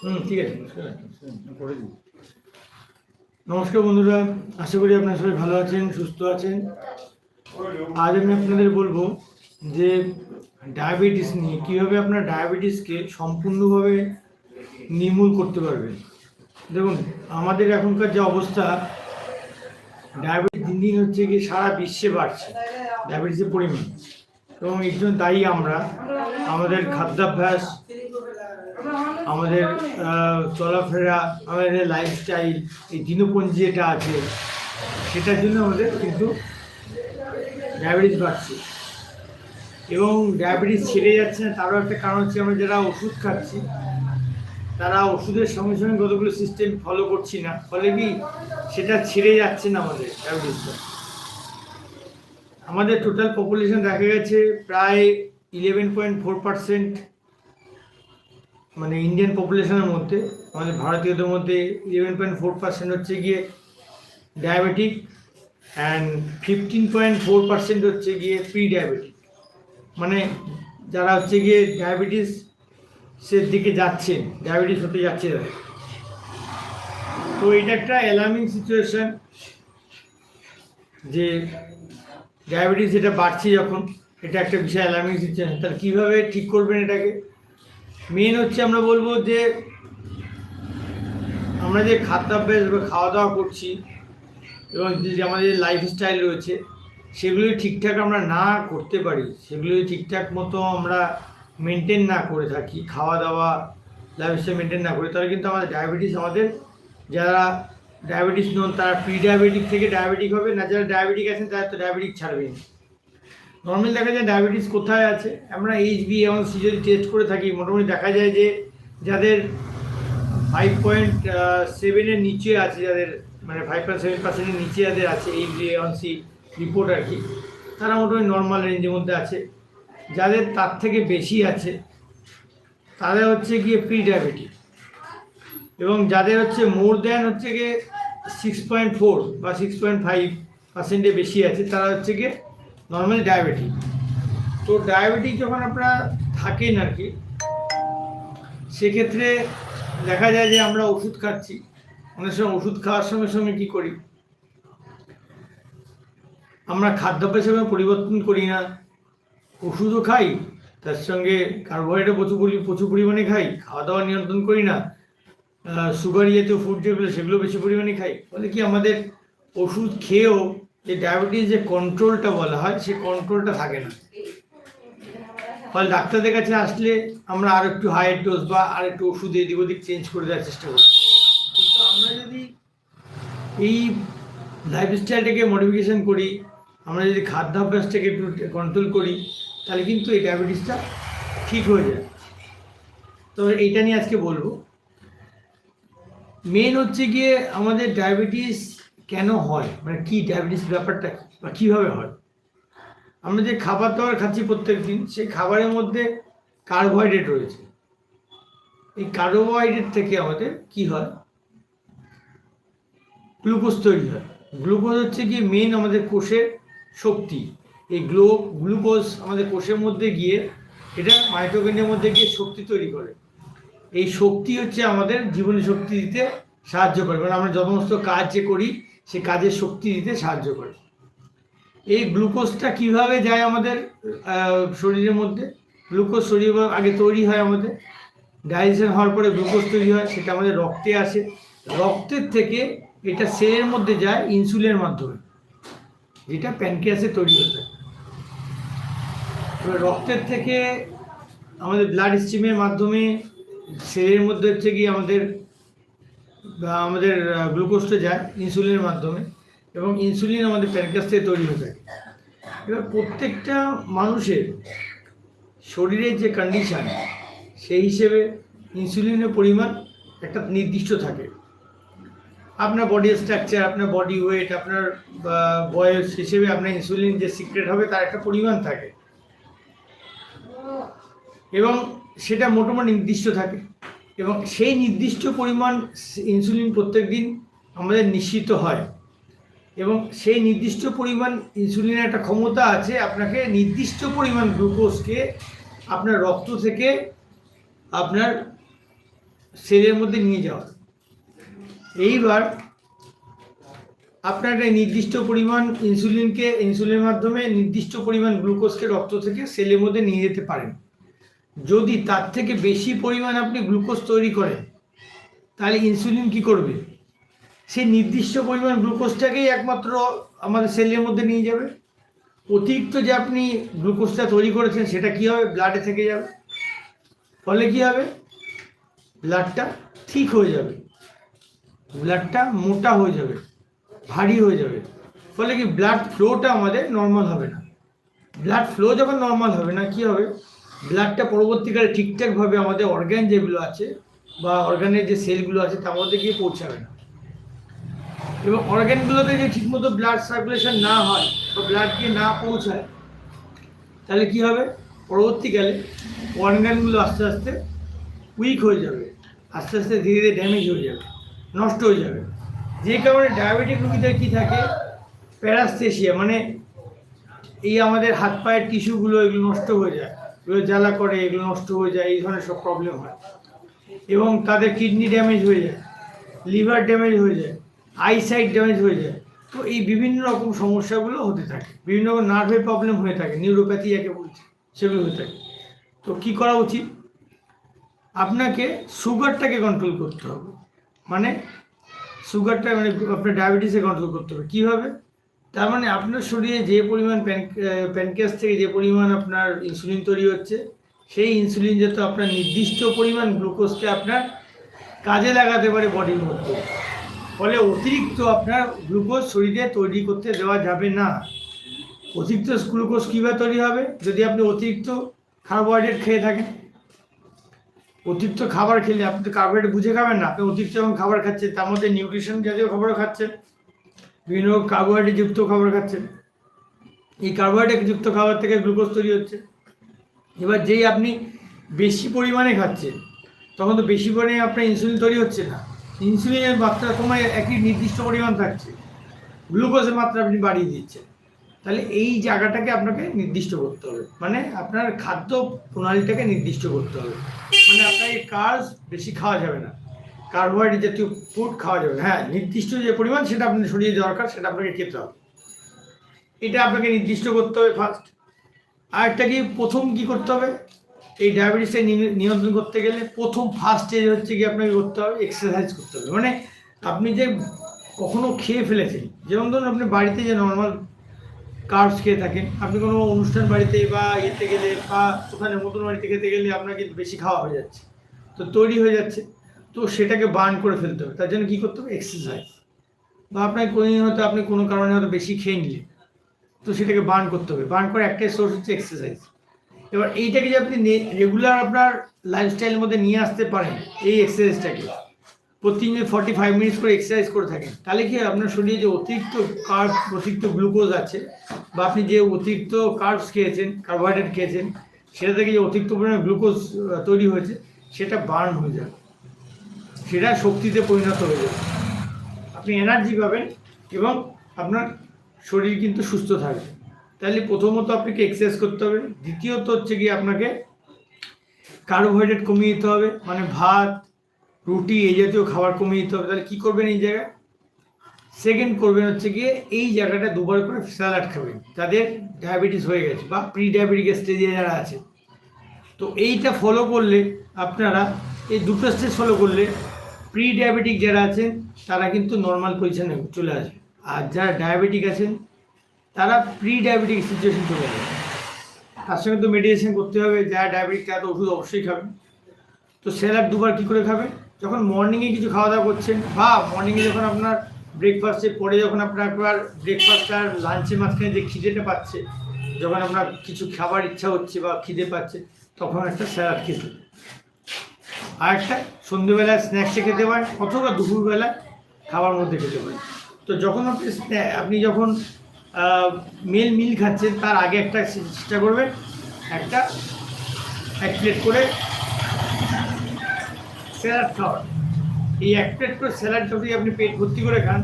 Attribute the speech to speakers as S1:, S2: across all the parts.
S1: হুম ঠিক আছে করে দিন নমস্কার বন্ধুরা আশা করি আপনারা সবাই ভালো আছেন সুস্থ আছেন। আজ আমি আপনাদের বলব যে ডায়াবেটিস নিয়ে কীভাবে আপনার ডায়াবেটিসকে সম্পূর্ণভাবে নির্মূল করতে পারবেন। দেখুন আমাদের এখনকার যে অবস্থা ডায়াবেটিস দিন দিন হচ্ছে কি সারা বিশ্বে বাড়ছে ডায়াবেটিসের পরিমাণ। এবং এর জন্য দায়ী আমরা আমাদের খাদ্যাভ্যাস আমাদের চলাফেরা, আমাদের লাইফস্টাইল এই দিনপঞ্জি যেটা আছে, সেটার জন্য আমাদের কিন্তু ডায়াবেটিস বাড়ছে। এবং ডায়াবেটিস ছেড়ে যাচ্ছে না, তারও একটা কারণ হচ্ছে আমরা যারা ওষুধ খাচ্ছি, তারা ওষুধের সঙ্গে সঙ্গে কতগুলো সিস্টেম ফলো করছি না, ফলে কি সেটা ছেড়ে যাচ্ছে না আমাদের ডায়াবেটিসটা আমাদের টোটাল পপুলেশন দেখা গেছে প্রায় ইলেভেন পয়েন্ট ফোর পার্সেন্ট মানে ইন্ডিয়ান পপুলেশনের মধ্যে, আমাদের ভারতীয়দের মধ্যে ইলেভেন পয়েন্ট ফোর পার্সেন্ট হচ্ছে গিয়ে diabetic and fifteen point four percent হচ্ছে গিয়ে প্রি ডায়াবেটিক মানে যারা হচ্ছে গিয়ে ডায়াবেটিস সে দিকে যাচ্ছেন ডায়াবেটিস হতে যাচ্ছে তাদের। তো এটা একটা অ্যালার্মিং সিচুয়েশান যে ডায়াবেটিস এটা বাড়ছে যখন, এটা একটা বিশাল অ্যালার্মিং সিচুয়েশন তাহলে কীভাবে ঠিক করবেন এটাকে? মেন হচ্ছে আমরা বলব যে, আমরা যে খাদ্যাভ্যাস বা খাওয়া দাওয়া করছি এবং যে আমাদের লাইফস্টাইল রয়েছে, সেগুলি ঠিকঠাক আমরা না করতে পারি, সেগুলি ঠিকঠাক মতো আমরা মেনটেন না করে থাকি খাওয়া দাওয়া লাইফস্টাইল মেনটেন না করি, তাহলে কিন্তু আমাদের ডায়াবেটিস আমাদের যারা ডায়াবেটিস নন, তারা প্রি ডায়াবেটিক থেকে ডায়াবেটিক হবে, না যারা ডায়াবেটিক আছেন, তারা তো ডায়াবেটিক ছাড়বেই না। নর্মাল দেখা যায় ডায়াবেটিস কোথায় আছে? আমরা এইচ বি এবং সি যদি টেস্ট করে থাকি, মোটামুটি দেখা যায় যে যাদের ফাইভ পয়েন্ট সেভেনের নিচে আছে, যাদের মানে ফাইভ পয়েন্ট সেভেন পার্সেন্টের নিচে যাদের আছে এইচ বি এবং সি রিপোর্ট আর কি, তারা মোটামুটি নর্মাল রেঞ্জের মধ্যে আছে। যাদের তার থেকে বেশি আছে, তাদের হচ্ছে গিয়ে প্রি ডায়াবেটিক এবং যাদের হচ্ছে মোর দ্যান হচ্ছে গিয়ে সিক্স পয়েন্ট ফোর বা সিক্স পয়েন্ট ফাইভ পার্সেন্টে বেশি আছে, তারা হচ্ছে গিয়ে নর্মাল ডায়াবেটিক তো ডায়াবেটিক যখন আপনারা থাকেন আর কি, সেক্ষেত্রে দেখা যায় যে আমরা ওষুধ খাচ্ছি। অনেক সময় ওষুধ খাওয়ার সঙ্গে সঙ্গে কী করি? আমরা খাদ্যাভ্যাসের পরিবর্তন করি না। ওষুধও খাই, তার সঙ্গে কার্বোহাইড্রেট প্রচুর পরি- প্রচুর পরিমাণে খাই খাওয়া দাওয়া নিয়ন্ত্রণ করি না। সুগার জাতীয় ফুড যেগুলো, সেগুলো বেশি পরিমাণে খাই। ফলে কি আমাদের ওষুধ খেয়েও যে ডায়াবেটিস যে কন্ট্রোলটা বলা হয়, সেই কন্ট্রোলটা থাকে না। ফলে ডাক্তারদের কাছে আসলে আমরা আর একটু হায়ার ডোজ বা আর একটু ওষুধ এদিক ওদিক চেঞ্জ করে দেওয়ার চেষ্টা করি কিন্তু আমরা যদি এই লাইফস্টাইলটাকে মডিফিকেশন করি, আমরা যদি খাদ্যাভ্যাসটাকে একটু কন্ট্রোল করি, তাহলে কিন্তু এই ডায়াবেটিসটা ঠিক হয়ে যায়। তো এইটা নিয়ে আজকে বলব। মেন হচ্ছে গিয়ে আমাদের ডায়াবেটিস কেন হয়? মানে কি ডায়াবেটিস ব্যাপারটা কি বা কীভাবে হয়? আমরা যে খাবার দাবার খাচ্ছি প্রত্যেক দিন সেই খাবারের মধ্যে কার্বোহাইড্রেট রয়েছে। এই কার্বোহাইড্রেট থেকে আমাদের কি হয়? গ্লুকোজ তৈরি হয়। গ্লুকোজ হচ্ছে গিয়ে মেন আমাদের কোষের শক্তি। এই গ্লো গ্লুকোজ আমাদের কোষের মধ্যে গিয়ে এটা মাইক্রোকেন্ডের মধ্যে গিয়ে শক্তি তৈরি করে। এই শক্তি হচ্ছে আমাদের জীবনী শক্তি দিতে সাহায্য করে। মানে আমরা যত সমস্ত কাজ যে করি সে কাজের শক্তি দিতে সাহায্য করে। এই গ্লুকোজটা কীভাবে যায় আমাদের শরীরের মধ্যে? গ্লুকোজ শরীর আগে তৈরি হয় আমাদের। ডাইজেশন হওয়ার পরে গ্লুকোজ তৈরি হয়, সেটা আমাদের রক্তে আসে। রক্তের থেকে এটা সেলের মধ্যে যায় ইনসুলিনের মাধ্যমে, যেটা প্যানক্রিয়াসে তৈরি হতে রক্তের থেকে আমাদের ব্লাড স্ট্রিমের মাধ্যমে সেলের মধ্যে হচ্ছে কি আমাদের আমাদের গ্লুকোজটা যায় ইনসুলিনের মাধ্যমে এবং ইনসুলিন আমাদের প্যানক্রিয়াস থেকে তৈরি হয়ে থাকে এবার প্রত্যেকটা মানুষের শরীরের যে কন্ডিশান সেই হিসেবে ইনসুলিনের পরিমাণ একটা নির্দিষ্ট থাকে। আপনার বডি স্ট্রাকচার আপনার বডি ওয়েট আপনার বয়স হিসেবে আপনার ইনসুলিন যে সিক্রেট হবে, তার একটা পরিমাণ থাকে। এবং সেটা মোটামুটি নির্দিষ্ট থাকে। এবং সেই নির্দিষ্ট পরিমাণ ইনসুলিন প্রত্যেক দিন আমাদের নিশ্চিত হয়। এবং সেই নির্দিষ্ট পরিমাণ ইনসুলিনের একটা ক্ষমতা আছে, আপনাকে নির্দিষ্ট পরিমাণ গ্লুকোজকে আপনার রক্ত থেকে আপনার সেলের মধ্যে নিয়ে যাওয়ার এইবার আপনার একটা নির্দিষ্ট পরিমাণ ইনসুলিনকে ইনসুলিনের মাধ্যমে নির্দিষ্ট পরিমাণ গ্লুকোজকে রক্ত থেকে সেলের মধ্যে নিয়ে যেতে পারেন। যদি তার থেকে বেশি পরিমাণ আপনি গ্লুকোজ তৈরি করেন, তাহলে ইনসুলিন কি করবে? সে নির্দিষ্ট পরিমাণ গ্লুকোজটাকেই একমাত্র আমাদের সেলের মধ্যে নিয়ে যাবে। অতিরিক্ত যে আপনি গ্লুকোজটা তৈরি করেছেন, সেটা কি হবে? ব্লাডে থেকে যাবে। ফলে কি হবে? ব্লাডটা ঠিক হয়ে যাবে। ব্লাডটা মোটা হয়ে যাবে, ভারী হয়ে যাবে। ফলে কি? ব্লাড ফ্লোটা আমাদের নর্মাল হবে না। ব্লাড ফ্লো যখন নর্মাল হবে না, কি হবে? ব্লাডটা পরবর্তীকালে ঠিকঠাকভাবে আমাদের অর্গ্যান যেগুলো আছে বা অর্গানের যে সেলগুলো আছে তার মধ্যে গিয়ে পৌঁছাবে না। এবং অর্গ্যানগুলোতে যে ঠিকমতো ব্লাড সার্কুলেশন না হয় বা ব্লাড গিয়ে না পৌঁছায়, তাহলে কি হবে? পরবর্তীকালে অর্গ্যানগুলো আস্তে আস্তে উইক হয়ে যাবে, আস্তে আস্তে ধীরে ধীরে ড্যামেজ হয়ে যাবে, নষ্ট হয়ে যাবে। যে কারণে ডায়াবেটিক রোগীদের কী থাকে? প্যারাস্থেশিয়া মানে এই আমাদের হাত পায়ের টিস্যুগুলো এগুলো নষ্ট হয়ে যায়। জ্বালা করে, এগুলো নষ্ট হয়ে যায়, এই ধরনের সব প্রবলেম হয়। এবং তাদের কিডনি ড্যামেজ হয়ে যায় লিভার ড্যামেজ হয়ে যায় আইসাইট ড্যামেজ হয়ে যায়। তো এই বিভিন্ন রকম সমস্যাগুলো হতে থাকে। বিভিন্ন রকম নার্ভের প্রবলেম হয়ে থাকে নিউরোপ্যাথি যাকে বলছে, সেগুলো হয়ে থাকে। তো কি করা উচিত? আপনাকে সুগারটাকে কন্ট্রোল করতে হবে। মানে সুগারটা মানে আপনার ডায়াবেটিসে কন্ট্রোল করতে হবে। কীভাবে? তার মানে আপনার শরীরে যে পরিমাণ প্যানক্রিয়াস থেকে যে পরিমাণ আপনার ইনসুলিন তৈরি হচ্ছে, সেই ইনসুলিন যাতে আপনার নির্দিষ্ট পরিমাণ গ্লুকোজকে আপনার কাজে লাগাতে পারে বডির মধ্যে। ফলে অতিরিক্ত আপনার গ্লুকোজ শরীরে তৈরি করতে দেওয়া যাবে না। অতিরিক্ত গ্লুকোজ কীভাবে তৈরি হবে? যদি আপনি অতিরিক্ত কার্বোহাইড্রেট খেয়ে থাকেন। অতিরিক্ত খাবার খেলে আপনি তো কার্বোহাইড্রেট বুঝে খাবেন না। আপনি অতিরিক্ত যখন খাবার খাচ্ছেন, তার মধ্যে নিউট্রিশন জাতীয় খাবারও খাচ্ছেন। বিভিন্ন কার্বোহাইড্রেট যুক্ত খাবার খাচ্ছেন। এই কার্বোহাইড্রেট যুক্ত খাবার থেকে গ্লুকোজ তৈরি হচ্ছে। এবার যেই আপনি বেশি পরিমাণে খাচ্ছেন, তখন তো বেশি পরিমাণে আপনার ইনসুলিন তৈরি হচ্ছে না। ইনসুলিনের মাত্রা তোমার একই নির্দিষ্ট পরিমাণ থাকছে। গ্লুকোজের মাত্রা আপনি বাড়িয়ে দিচ্ছেন। তাহলে এই জায়গাটাকে আপনাকে নির্দিষ্ট করতে হবে। মানে আপনার খাদ্য প্রণালীটাকে নির্দিষ্ট করতে হবে। মানে আপনার এই কাজ বেশি খাওয়া যাবে না। কার্বোহাইড্রেট জাতীয় ফুড খাওয়া যাবে হ্যাঁ নির্দিষ্ট যে পরিমাণ সেটা আপনার শরীরে দরকার, সেটা আপনাকে খেতে হবে। এটা আপনাকে নির্দিষ্ট করতে হবে ফার্স্ট আর একটা কি, প্রথম কি করতে হবে? এই ডায়াবেটিসে নিয়ন্ত্রণ করতে গেলে প্রথম ফার্স্ট স্টেজ হচ্ছে কি আপনাকে করতে হবে এক্সারসাইজ করতে হবে। মানে আপনি যে কখনো খেয়ে ফেলেছেন, যেমন ধরুন আপনি বাড়িতে যে নর্মাল কার্বস খেয়ে থাকেন, আপনি কোনো অনুষ্ঠান বাড়িতে বা ইয়েতে গেলে বা ওখানে নতুন বাড়িতে খেতে গেলে আপনাকে বেশি খাওয়া হয়ে যাচ্ছে। তো তৈরি হয়ে যাচ্ছে। তো সেটাকে বার্ন করে ফেলতে হবে। তার জন্য কী করতে হবে? এক্সারসাইজ বা আপনার কোনো হয়তো আপনি কোনো কারণে হয়তো বেশি খেয়ে নিলেন, তো সেটাকে বার্ন করতে হবে। বার্ন করার একটাই সোর্স হচ্ছে এক্সারসাইজ এবার এইটাকে যে আপনি রেগুলার আপনার লাইফস্টাইলের মধ্যে নিয়ে আসতে পারেন, এই এক্সারসাইজটাকে প্রতিদিন ফর্টি ফাইভ মিনিটস করে এক্সারসাইজ করে থাকেন, তাহলে কি আপনার শরীরে যে অতিরিক্ত কার্ব অতিরিক্ত গ্লুকোজ আছে, বা আপনি যে অতিরিক্ত কার্বস খেয়েছেন কার্বোহাইড্রেট খেয়েছেন, সেটা থেকে যে অতিরিক্ত পরিমাণে গ্লুকোজ তৈরি হয়েছে, সেটা বার্ন হয়ে যাবে। সেটা শক্তিতে পরিণত হয়ে যাবে। আপনি এনার্জি পাবেন এবং আপনার শরীর কিন্তু সুস্থ থাকবে। তাহলে প্রথমত আপনাকে এক্সারসাইজ করতে হবে। দ্বিতীয়ত হচ্ছে গিয়ে আপনাকে কার্বোহাইড্রেট কমিয়ে দিতে হবে মানে ভাত, রুটি এই জাতীয় খাবার কমিয়ে দিতে হবে। তাহলে কী করবেন এই জায়গায়? সেকেন্ড করবেন হচ্ছে গিয়ে এই জায়গাটা দুবার করে স্যালাড খাবেন। যাদের ডায়াবেটিস হয়ে গেছে বা প্রি ডায়াবেটিক স্টেজে যারা আছে। তো এইটা ফলো করলে আপনারা এই দুটো স্টেজ ফলো করলে প্রি ডায়াবেটিক যারা আছেন, তারা কিন্তু নর্মাল পজিশনে চলে আসবে। আর যারা ডায়াবেটিক আছেন, তারা প্রি ডায়াবেটিক সিচুয়েশন চলে যাবে। তার সঙ্গে তো মেডিটেশন করতে হবে যারা ডায়াবেটিক তারা তো ওষুধ অবশ্যই খাবেন তো স্যালাড দুবার কী করে খাবেন যখন মর্নিংয়ে কিছু খাওয়া দাওয়া করছেন, বা মর্নিংয়ে যখন আপনার ব্রেকফাস্টের পরে যখন আপনার একবার ব্রেকফাস্ট আর লাঞ্চের মাঝখানে যে খিদেটা পাচ্ছে, যখন আপনার কিছু খাবার ইচ্ছা হচ্ছে বা খিদে পাচ্ছে, তখন একটা স্যালাড খেতে আর একটা সন্ধ্যেবেলায় স্ন্যাক্সে খেতে পারেন অথবা দুপুরবেলা খাবার মধ্যে খেতে পারেন। তো যখন আপনি আপনি যখন মেল মিল খাচ্ছেন, তার আগে একটা চেষ্টা করবেন একটা, এক প্লেট করে স্যালাড খাওয়ার। এই এক প্লেট করে স্যালাড যদি আপনি পেট ভর্তি করে খান,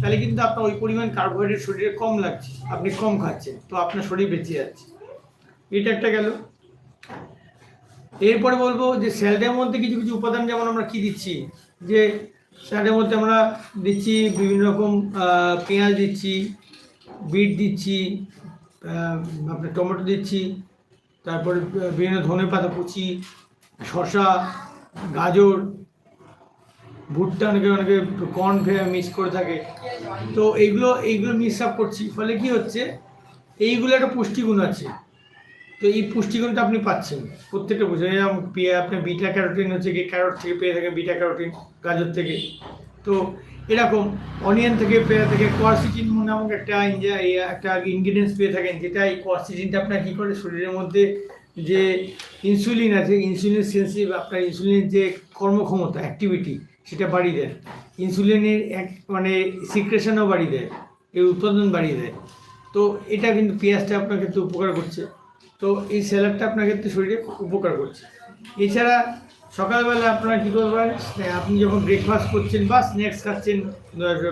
S1: তাহলে কিন্তু আপনার ওই পরিমাণ কার্বোহাইড্রেট শরীরে কম লাগছে, আপনি কম খাচ্ছেন, তো আপনার শরীর বেঁচে যাচ্ছে। এটা একটা গেল। এরপরে বলব যে স্যালাডের মধ্যে কিছু কিছু উপাদান, যেমন আমরা কি দিচ্ছি? যে স্যালাডের মধ্যে আমরা দিচ্ছি বিভিন্ন রকম পেঁয়াজ দিচ্ছি, বিট দিচ্ছি আপনার টমেটো দিচ্ছি, তারপরে বিভিন্ন ধনে পাতা কুচি, শসা, গাজর, ভুট্টা, অনেকে অনেকে কর্ন মিক্স করে থাকে। তো এইগুলো এইগুলো মিক্স আপ করছি। ফলে কি হচ্ছে? এইগুলো একটা পুষ্টিগুণ আছে। তো এই পুষ্টিগুণটা আপনি পাচ্ছেন। প্রত্যেকটা বুঝে যেমন পেয়ে আপনার বিটা ক্যারোটিন হচ্ছে কি, ক্যারোট থেকে পেয়ে থাকেন বিটা ক্যারোটিন, গাজর থেকে। তো এরকম অনিয়ন থেকে পেয়ে থেকে কোয়ারসিটিন নামক একটা একটা ইনগ্রিডিয়েন্টস পেয়ে থাকেন, যেটা এই কোয়ারসিটিনটা আপনার কী করে? শরীরের মধ্যে যে ইনসুলিন আছে ইনসুলিন সেন্সিভ আপনার ইনসুলিনের যে কর্মক্ষমতা অ্যাক্টিভিটি সেটা বাড়িয়ে দেয়। ইনসুলিনের এক মানে সিক্রেশনও বাড়িয়ে দেয়, এর উৎপাদন বাড়িয়ে দেয়। তো এটা কিন্তু পেঁয়াজটা আপনার ক্ষেত্রে উপকার করছে। তো এই স্যালাডটা আপনার ক্ষেত্রে শরীরে উপকার করছে। এছাড়া সকালবেলা আপনারা কী করবেন আপনি যখন ব্রেকফাস্ট করছেন বা স্ন্যাক্স খাচ্ছেন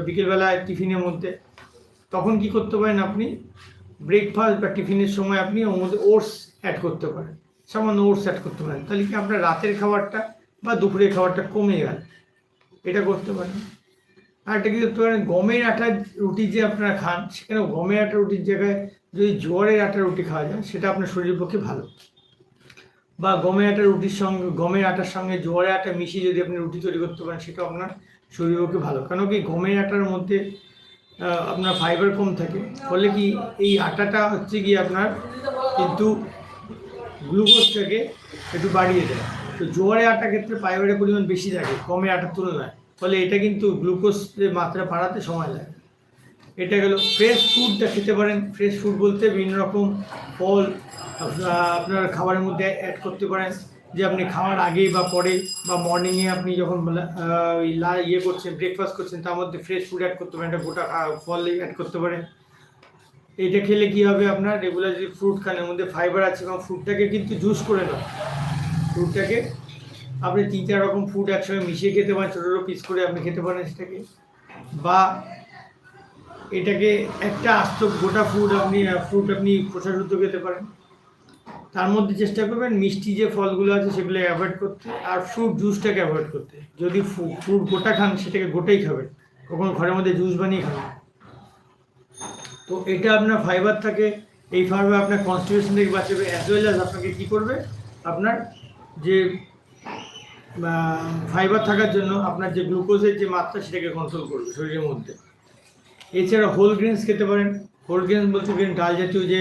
S1: বিকেলবেলা টিফিনের মধ্যে, তখন কি করতে পারেন আপনি? ব্রেকফাস্ট বা টিফিনের সময় আপনি ওর মধ্যে ওটস অ্যাড করতে পারেন। সামান্য ওটস অ্যাড করতে পারেন। তাহলে কি আপনার রাতের খাবারটা বা দুপুরের খাবারটা কমে গেল। এটা করতে পারেন। আর একটা কি করতে পারেন, গমের আটার রুটি যে আপনারা খান, সেখানে গমের আটার রুটির জায়গায় যদি জোয়ারের আটার রুটি খাওয়া যায়, সেটা আপনার শরীরের পক্ষে ভালো। বা গমের আটার রুটির সঙ্গে গমের আটার সঙ্গে জোয়ারের আটা মিশিয়ে যদি আপনি রুটি তৈরি করতে পারেন সেটা আপনার শরীরের পক্ষে ভালো। কেন কি গমের আটার মধ্যে আপনার ফাইবার কম থাকে। ফলে কি এই আটাটা হচ্ছে কি আপনার কিন্তু গ্লুকোজটাকে একটু বাড়িয়ে দেয়। তো জোয়ারে আটার ক্ষেত্রে ফাইবারের পরিমাণ বেশি থাকে গমের আটার তুলনায়। ফলে এটা কিন্তু গ্লুকোজের মাত্রা বাড়াতে সময় লাগে। এটা গেল ফ্রেশ ফুডটা খেতে পারেন। ফ্রেশ ফুড বলতে বিভিন্ন রকম ফল আপনার খাবারের মধ্যে অ্যাড করতে পারেন। যে আপনি খাওয়ার আগে বা পরে বা মর্নিংয়ে আপনি যখন ওই লা- ইয়ে করছেন ব্রেকফাস্ট করছেন, তার মধ্যে ফ্রেশ ফুড অ্যাড করতে পারেন। একটা গোটা ফল অ্যাড করতে পারেন। এটা খেলে কি হবে আপনার? রেগুলার যদি ফ্রুট খান মধ্যে ফাইবার আছে, এবং ফ্রুটটাকে কিন্তু জুস করে না ফ্রুটটাকে আপনি তিন চার রকম ফুড একসঙ্গে মিশিয়ে খেতে পারেন, ছোটো ছোটো পিস করে আপনি খেতে পারেন সেটাকে। বা এটাকে একটা আস্ত গোটা ফুড আপনি ফ্রুট আপনি শুদ্ধ খেতে পারেন। তার মধ্যে চেষ্টা করবেন মিষ্টি যে ফলগুলো আছে সেগুলো অ্যাভয়েড করতে, আর ফ্রুট জুসটাকে অ্যাভয়েড করতে। যদি ফ্রুট গোটা খান, সেটাকে গোটাই খাবেন। কখনো ঘরের মধ্যে জুস বানিয়ে খাবেন তো এটা আপনার ফাইবার থাকে, এই ফাইবার আপনার কনস্টিপেশন থেকে বাঁচাবে। অ্যাজ ওয়েল অ্যাজ আপনাকে কী করবে? আপনার যে ফাইবার থাকার জন্য আপনার যে গ্লুকোজের যে মাত্রা, সেটাকে কন্ট্রোল করবে শরীরের মধ্যে। এছাড়া হোল গ্রেনস খেতে পারেন। হোল গ্রেনস বলতে গেলেন ডাল জাতীয় যে,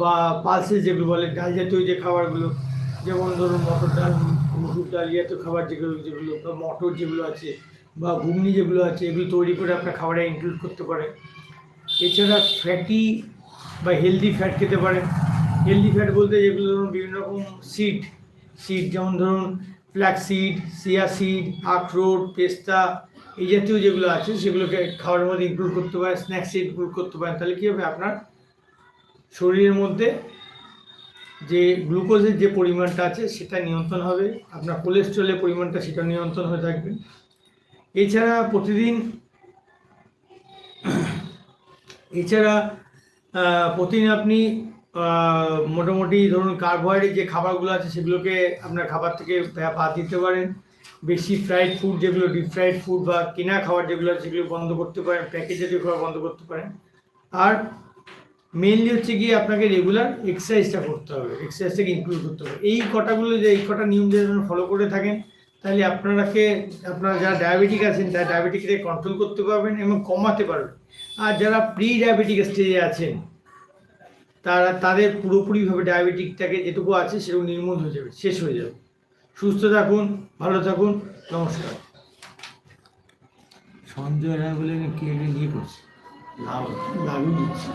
S1: বা পালসেস যেগুলো বলে, ডাল জাতীয় যে খাবারগুলো, যেমন ধরুন মটর ডাল, মুসুর ডাল জাতীয় খাবার যেগুলো যেগুলো, বা মটর যেগুলো আছে, বা ঘুগনি যেগুলো আছে, এগুলো তৈরি করে আপনার খাবারে ইনক্লুড করতে পারেন। এছাড়া ফ্যাটি বা হেলদি ফ্যাট খেতে পারেন। হেলদি ফ্যাট বলতে যেগুলো ধরুন বিভিন্ন রকম সিড সিড যেমন ধরুন ফ্ল্যাক্স সিড সিয়া সিড আখরোট, পেস্তা এই জাতীয় যেগুলো আছে, সেগুলোকে খাবারের মধ্যে ইনক্লুড করতে পারেন স্ন্যাক্সে ইনক্লুড করতে পারেন। তাহলে কী হবে? আপনার শরীরের মধ্যে যে গ্লুকোজের যে পরিমাণটা আছে, সেটা নিয়ন্ত্রণ হবে। আপনার কোলেস্ট্রলের পরিমাণটা সেটা নিয়ন্ত্রণ হয়ে থাকবে। এছাড়া প্রতিদিন এছাড়া প্রতিদিন আপনি মোটামুটি ধরুন কার্বোহাইড্রেট যে খাবারগুলো আছে, সেগুলোকে আপনার খাবার থেকে বাদ দিতে পারেন। বেশি ফ্রাইড ফুড যেগুলো ডিপ ফ্রাইড ফুড বা কেনা খাওয়ার যেগুলো সেগুলো বন্ধ করতে পারেন প্যাকেজ খাবার বন্ধ করতে পারেন। আর মেনলি হচ্ছে গিয়ে আপনাকে রেগুলার এক্সারসাইজটা করতে হবে এক্সারসাইজটাকে ইনক্লুড করতে হবে। এই কটাগুলো যে, এই কটা নিয়ম যদি ফলো করে থাকেন, তাহলে আপনারাকে, আপনারা যারা ডায়াবেটিক আছেন, তারা ডায়াবেটিককে কন্ট্রোল করতে পারবেন এবং কমাতে পারবেন। আর যারা প্রি ডায়াবেটিক স্টেজে আছেন, তারা, তাদের পুরোপুরিভাবে ডায়াবেটিকটাকে যেটুকু আছে, সেটুকু নির্মূল হয়ে যাবে, শেষ হয়ে যাবে। সুস্থ থাকুন ভালো থাকুন নমস্কার। সঞ্জয় রায় বলে কে নিয়ে করছে? লাভ লাভই দিচ্ছে